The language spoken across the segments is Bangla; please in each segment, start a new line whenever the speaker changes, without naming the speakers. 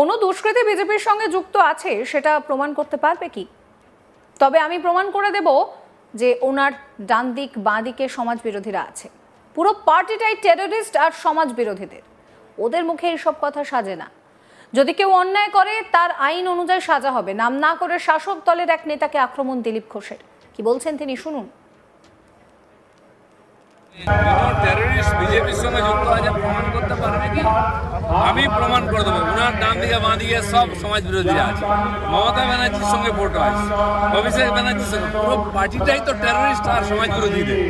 কোনো দুষ্কৃতী বিজেপির সঙ্গে যুক্ত আছে সেটা প্রমাণ করতে পারবে কি? তবে আমি প্রমাণ করে দেব যে ওনার ডান দিক, বাঁ দিকে সমাজ বিরোধীরা আছে। পুরো পার্টিটাই টেররিস্ট আর সমাজ বিরোধীদের ওদের মুখে এইসব কথা সাজে না। যদি কেউ অন্যায় করে, তার আইন অনুযায়ী সাজা হবে। নাম না করে শাসক দলের এক নেতাকে আক্রমণ দিলীপ ঘোষের। কি বলছেন তিনি? শুনুন।
আমি প্রমাণ করে দেবো। ওনার ডান দিকে, বাঁ দিকে সব সমাজ বিরোধী আছে। মমতা ব্যানার্জির সঙ্গে ভোট হয়। অভিষেক ব্যানার্জির সঙ্গে। পুরো পার্টিটাই তো টেরোরিস্ট আর সমাজ বিরোধীদের।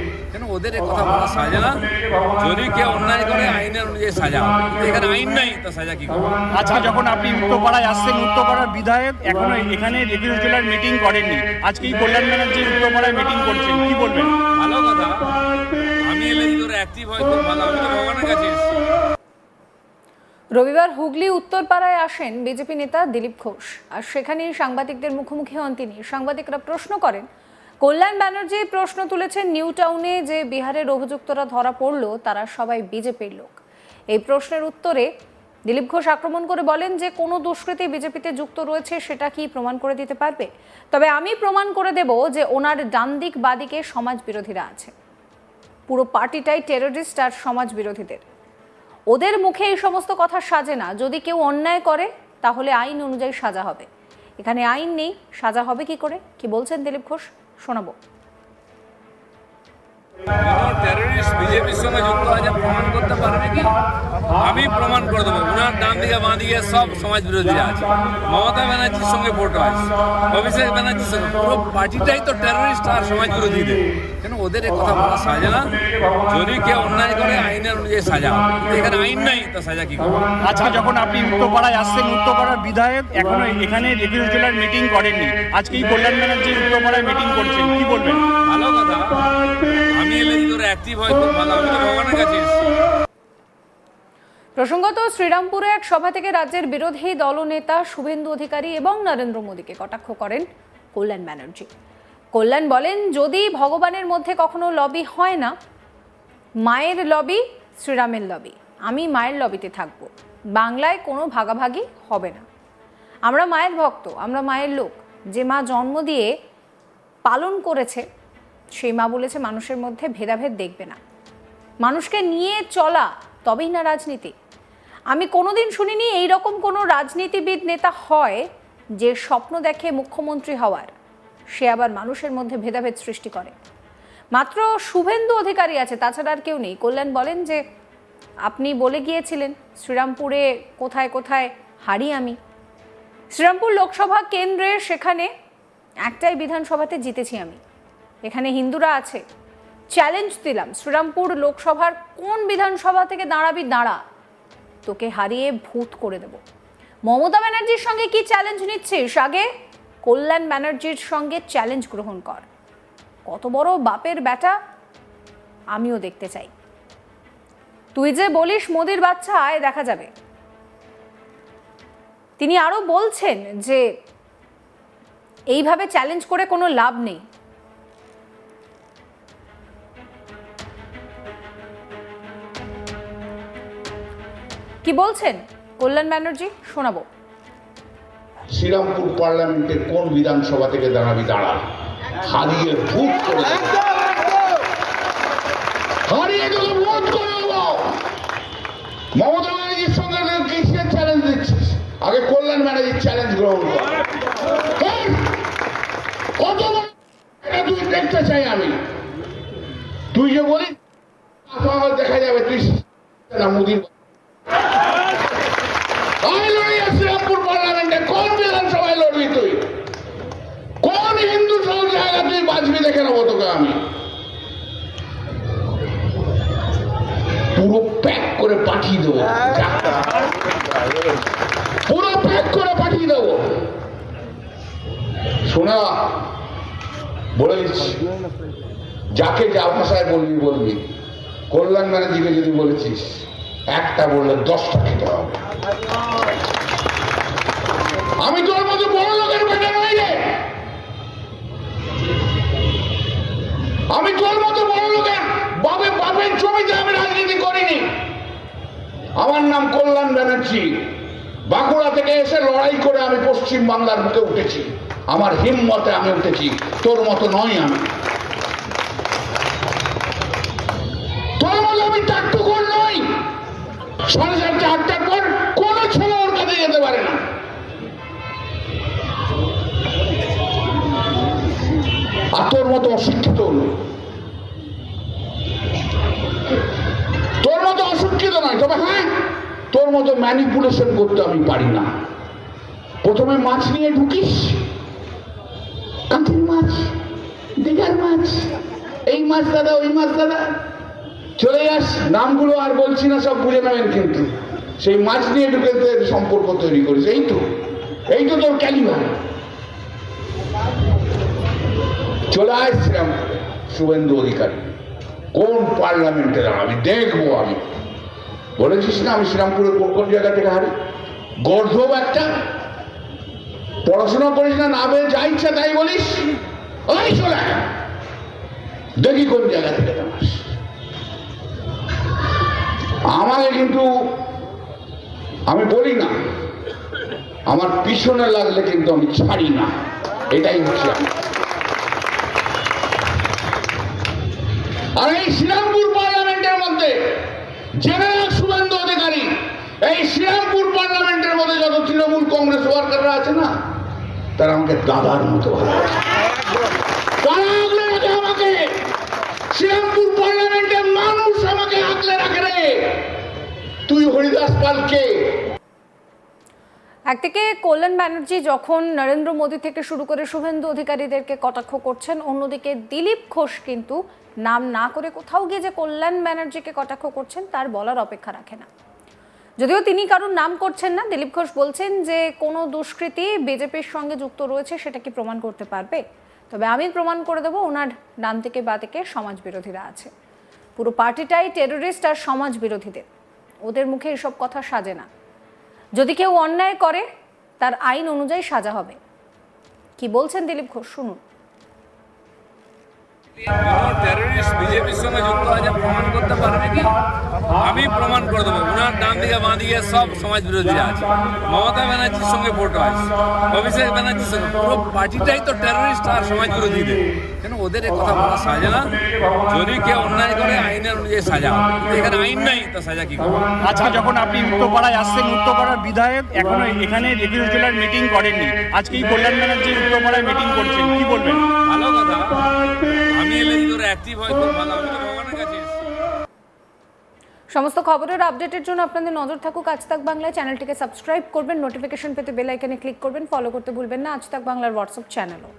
ওদের কথা বলা সাজা না। যদি কেউ অন্যায় করে আইনের অনুযায়ী সাজা। এখানে আইন নাই তো সাজা কি করবে?
আজকে যখন আপনি উত্তরপাড়ায় আসছেন উত্তরপাড়ার বিধায়ক এখনও এখানে একুশ জেলার মিটিং করেননি। আজকে এই কল্যাণ ব্যানার্জি উত্তরপাড়ায় মিটিং করছেন কি বলবেন?
ভালো কথা। আমি এলে ওরা অ্যাক্টিভ হয় খুব ভালো। আমি তো ভগবানের কাছে এসেছি।
রবিবার হুগলি উত্তরপাড়ায় আসেন বিজেপি নেতা দিলীপ ঘোষ। আর সেখানেই সাংবাদিকদের মুখোমুখি হন তিনি। সাংবাদিকরা প্রশ্ন করেন কল্যাণ ব্যানার্জি প্রশ্ন তুলেছেন নিউ টাউনে যে বিহারের অভিযুক্তরা ধরা পড়ল, তারা সবাই বিজেপির লোক। এই প্রশ্নের উত্তরে দিলীপ ঘোষ আক্রমণ করে বলেন যে কোনো দুষ্কৃতী বিজেপিতে যুক্ত রয়েছে, সেটা কি প্রমাণ করে দিতে পারবে? তবে আমি প্রমাণ করে দেব যে ওনার ডান দিক বাদিকে সমাজ বিরোধীরা আছে। পুরো পার্টিটাই টেররিস্ট আর সমাজ বিরোধীদের। ওদের মুখে এই সমস্ত কথা সাজে না। যদি কেউ অন্যায় করে, তাহলে আইন অনুযায়ী সাজা হবে। এখানে আইন নেই, সাজা হবে কি করে? কি বলছেন দিলীপ ঘোষ? শোনাবো।
টেররিস্ট বিজেপির সঙ্গে যুক্ত আছে প্রমাণ করতে পারবে কি? আমি প্রমাণ করে দেবো। ওনার ডান দিকে বাঁ দিকে সব সমাজ বিরোধী আছে। মমতা ব্যানার্জির সঙ্গে ফটো আছে অভিষেক ব্যানার্জির সঙ্গে। পুরো পার্টিটাই তো টেররিস্ট আর সমাজ বিরোধীদের। কেন ওদের এ কথা বলা সাজা না? যদি কেউ অন্যায় করে আইনের অনুযায়ী সাজা। এখানে আইন নাই তো সাজা কি করবে
আজকে যখন আপনি উত্তরপাড়ায় আসছেন উত্তরপাড়ার বিধায়ক এখনও এখানে একুশ জেলার মিটিং করেননি। আজকে এই কল্যাণ ব্যানার্জি উত্তরপাড়ায় মিটিং করছেন। কি বলবেন?
ভালো কথা। আমি
প্রসঙ্গত শ্রীরামপুরে এক সভা থেকে রাজ্যের বিরোধী দলনেতা শুভেন্দু অধিকারী এবং নরেন্দ্র মোদীকে কটাক্ষ করেন কল্যাণ ব্যানার্জি। কল্যাণ বলেন, যদি ভগবানের মধ্যে কখনো লবি হয় না, মায়ের লবি, শ্রীরামের লবি। আমি মায়ের লবিতে থাকব। বাংলায় কোনো ভাগাভাগি হবে না। আমরা মায়ের ভক্ত, আমরা মায়ের লোক। যে মা জন্ম দিয়ে পালন করেছে সেই মা বলেছে, মানুষের মধ্যে ভেদাভেদ দেখবে না। মানুষকে নিয়ে চলা তবেই না রাজনীতি। আমি কোনোদিন শুনিনি এই রকম কোনো রাজনীতিবিদ নেতা হয় যে স্বপ্ন দেখে মুখ্যমন্ত্রী হওয়ার। সে আবার মানুষের মধ্যে ভেদাভেদ সৃষ্টি করে। মাত্র শুভেন্দু অধিকারী আছে, তাছাড়া আর কেউ নেই। কল্যাণ বলেন যে, আপনি বলে গিয়েছিলেন, শ্রীরামপুরে কোথায় কোথায় হারি আমি। শ্রীরামপুর লোকসভা কেন্দ্রের সেখানে একটাই বিধানসভাতে জিতেছি আমি। এখানে হিন্দুরা আছে। চ্যালেঞ্জ দিলাম, শ্রীরামপুর লোকসভার কোন বিধানসভা থেকে দাঁড়াবি দাঁড়া। তোকে হারিয়ে ভূত করে দেব। মমতা ব্যানার্জির সঙ্গে কি চ্যালেঞ্জ নিচ্ছিস? আগে কল্যাণ ব্যানার্জির সঙ্গে চ্যালেঞ্জ গ্রহণ কর। কত বড় বাপের বেটা আমিও দেখতে চাই। তুই যে বলিস মোদির বাচ্চা, আয় দেখা যাবে। তিনি আরও বলছেন যে, এইভাবে চ্যালেঞ্জ করে কোনো লাভ নেই। কি বলছেন? কল্যাণ ব্যানার্জি, শোনাবো।
শ্রীরামপুর পার্লামেন্টের কোন বিধানসভা থেকে দাঁড়াবি? দাঁড়া। হারিয়ে ভূত করে হারিয়ে গেলে ভূত করে মমতা ব্যানার্জির সঙ্গে কিসের চ্যালেঞ্জ দিচ্ছিস? আগে কল্যাণ ব্যানার্জির চ্যালেঞ্জ গ্রহণ কর। তুই দেখতে চাই আমি। তুই যে বলিস দেখা যাবে, তুই মোদির আমি লড়ি শ্রীরামপুর পার্লামেন্টে। হিন্দু সব বাঁচবি দেখে নেব তোকে আমি? পুরো প্যাক করে পাঠিয়ে দেবো। পুরো প্যাক করে পাঠিয়ে দেবো। শোনা, বলে দিচ্ছি। যাকে যা ভাষায় বলবি বলবি। কল্যাণ ব্যানার্জিকে যদি বলেছিস একটা বললে দশটা খেতে হবে। আমি তোর মতো বড় লোকের বেটা নই রে। আমি তোর মতো বড় লোকের বাবে বাপের জমিতে আমি রাজনীতি করিনি। আমার নাম কল্যাণ ব্যানার্জি। বাঁকুড়া থেকে এসে লড়াই করে আমি পশ্চিম বাংলার বুকে উঠেছি। আমার হিম্মতে আমি উঠেছি। তোর মতো নয় আমি। সাড়ে চারটে আটটার পর কোনো ছেলে ওর কাছে যেতে পারে না। আর তোর মতো অশিক্ষিত নই তোর মতো অশিক্ষিত নয়, তবে হ্যাঁ তোর মতো ম্যানিপুলেশন করতে আমি পারি না। প্রথমে মাছ নিয়ে ঢুকিস, কাঁথির মাছ, দিঘার মাছ, এই মাছ দাদা, ওই মাছ দাদা। চলে যাস, নামগুলো আর বলছি না, সব বুঝে নেবেন কিন্তু। সেই মাছ নিয়ে ঢুকে সম্পর্ক তৈরি করিস, এই তো। এই তো তোর ক্যালিভার চলে আসছিলাম শুভেন্দু অধিকারী। কোন পার্লামেন্টে আমি দেখব আমি। বলেছিস না আমি শ্রীরামপুরের কোন কোন জায়গা থেকে হারি? গর্ধব একটা। পড়াশোনা করিস না না যা ইচ্ছা তাই বলিস। চলে। দেখি কোন জায়গা থেকে জানাস আমাকে কিন্তু, আমি বলি না। আমার পিছনে লাগলে কিন্তু আমি ছাড়ি না। এটাই হচ্ছে আর এই শ্রীরামপুর পার্লামেন্টের মধ্যে জেনারেল শুভেন্দু অধিকারী, এই শ্রীরামপুর পার্লামেন্টের মধ্যে যত তৃণমূল কংগ্রেস ওয়ার্কাররা আছে না, তারা আমাকে দাদার মতো ভালোবাসে। তারা আমাকে। শ্রীরামপুর তুই হরিদাস পালকে
একদিকে কল্যাণ ব্যানার্জি যখন নরেন্দ্র মোদী থেকে শুরু করে শুভেন্দু অধিকারীদেরকে কটাক্ষ করছেন, অন্যদিকে দিলীপ ঘোষ কিন্তু নাম না করে কোথাও গিয়ে যে কল্যাণ ব্যানার্জিকে কটাক্ষ করছেন, তার বলার অপেক্ষা রাখে না। যদিও তিনি কারোর নাম করছেন না, দিলীপ ঘোষ বলছেন যে কোনো দুষ্কৃতী বিজেপির সঙ্গে যুক্ত রয়েছে, সেটা কি প্রমাণ করতে পারবে? তবে আমি প্রমাণ করে দেবো, ওনার ডান থেকে বা থেকে সমাজ বিরোধীরা আছে। পুরো পার্টিটাই টেররিস্ট আর সমাজ বিরোধীদের ওদের মুখে এসব কথা সাজে না। যদি কেউ অন্যায় করে, তার আইন অনুযায়ী সাজা হবে। কি বলছেন দিলীপ ঘোষ, শুনুন।
আমি প্রমাণ করে দেবো। ওনার ডান দিকে বাঁ দিকে সব সমাজ বিরোধী আছে। মমতা ব্যানার্জির সঙ্গে ফটো আছে অভিষেক ব্যানার্জির সঙ্গে। পুরো পার্টিটাই তো টেররিস্ট আর সমাজ বিরোধীদের কেন ওদের কথা বলা সাজা না? যদি কেউ অন্যায় করে, আইনের অনুযায়ী সাজা। এখানে আইন নাই, তো সাজা কি করবে
আজকে যখন আপনি উত্তরপাড়ায় আসছেন, উত্তরপাড়ার বিধায়ক এখনও এখানে একুশ জেলার মিটিং করেননি। আজকে এই কল্যাণ ব্যানার্জি উত্তরপাড়ায় মিটিং করছেন। কি বলবেন?
অ্যাক্টিভ হয় খুব ভালো ভগবানের কাছে
সমস্ত খবরের আপডেটের জন্য আপনাদের নজর থাকুক আজ তাক বাংলা চ্যানেলটিকে সাবস্ক্রাইব করবেন, নোটিফিকেশন পেতে বেল আইকনে ক্লিক করবেন, ফলো করতে ভুলবেন না। আজ তাক বাংলার হোয়াটসঅ্যাপ চ্যানেলও।